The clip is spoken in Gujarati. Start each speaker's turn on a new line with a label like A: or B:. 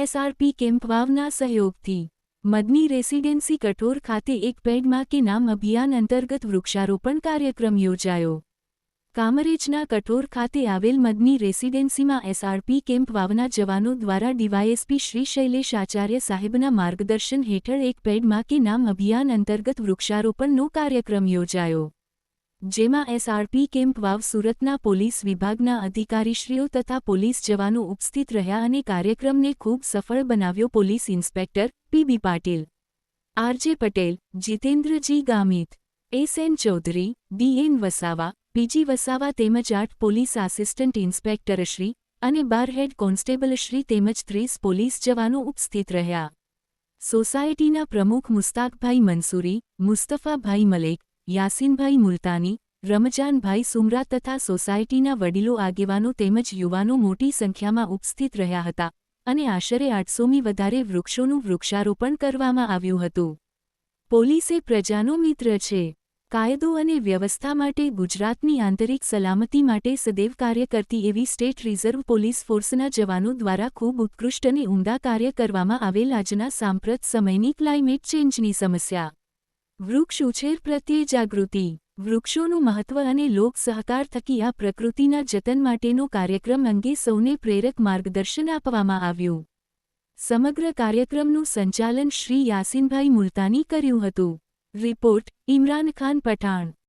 A: એસઆરપી કેમ્પ વાવના સહયોગથી મદની રેસિડેન્સી કઠોર ખાતે એક પેડમાં કે નામ અભિયાન અંતર્ગત વૃક્ષારોપણ કાર્યક્રમ યોજાયો. કામરેજના કઠોર ખાતે આવેલ મદની રેસિડેન્સીમાં એસઆરપી કેમ્પ વાવના જવાનો દ્વારા ડીવાયએસપી શ્રી શૈલેષ આચાર્ય સાહેબના માર્ગદર્શન હેઠળ એક પેડમાં કે નામ અભિયાન અંતર્ગત વૃક્ષારોપણનો કાર્યક્રમ યોજાયો. જેમાં એસઆરપી કેમ્પ વાવ સુરતના પોલીસ વિભાગના અધિકારીશ્રીઓ તથા પોલીસ જવાનો ઉપસ્થિત રહ્યા અને કાર્યક્રમને ખૂબ સફળ બનાવ્યો police inspector PB Patil RJ Patel, જીતેન્દ્રજી Gamit, S N Chaudhary DN Vasava PG Vasava તેમજ આઠ પોલીસ આસિસ્ટન્ટ ઇન્સ્પેક્ટરશ્રી અને બાર હેડ કોન્સ્ટેબલશ્રી તેમજ ત્રીસ પોલીસ જવાનો ઉપસ્થિત રહ્યા. સોસાયટીના પ્રમુખ મુસ્તાકભાઈ મંસૂરી, મુસ્તફાભાઈ મલેક યાસીનભાઈ મુલતાની, રમજાનભાઈ સુમરા તથા સોસાયટીના વડીલો આગેવાનો તેમજ યુવાનો મોટી સંખ્યામાં ઉપસ્થિત રહ્યા હતા અને આશરે આઠસોમી વધારે વૃક્ષોનું વૃક્ષારોપણ કરવામાં આવ્યું હતું. પોલીસે પ્રજાનો મિત્ર છે. કાયદો અને વ્યવસ્થા માટે ગુજરાતની આંતરિક સલામતી માટે સદૈવ કાર્ય કરતી એવી સ્ટેટ રિઝર્વ પોલીસ ફોર્સના જવાનો દ્વારા ખૂબ ઉત્કૃષ્ટ અને ઉમદા કાર્ય કરવામાં આવેલ આજના સાંપ્રત સમયની ક્લાઇમેટ ચેન્જની સમસ્યા. વૃક્ષ ઉછેર પ્રત્યે જાગૃતિ. વૃક્ષોનું મહત્વ અને લોક સહકાર થકી આ પ્રકૃતિના જતન માટેનો કાર્યક્રમ અંગે સૌને પ્રેરક માર્ગદર્શન આપવામાં આવ્યું. સમગ્ર કાર્યક્રમનું સંચાલન શ્રી યાસીનભાઈ મુલતાની કર્યું હતું. રિપોર્ટ, ઇમરાન ખાન પઠાણ.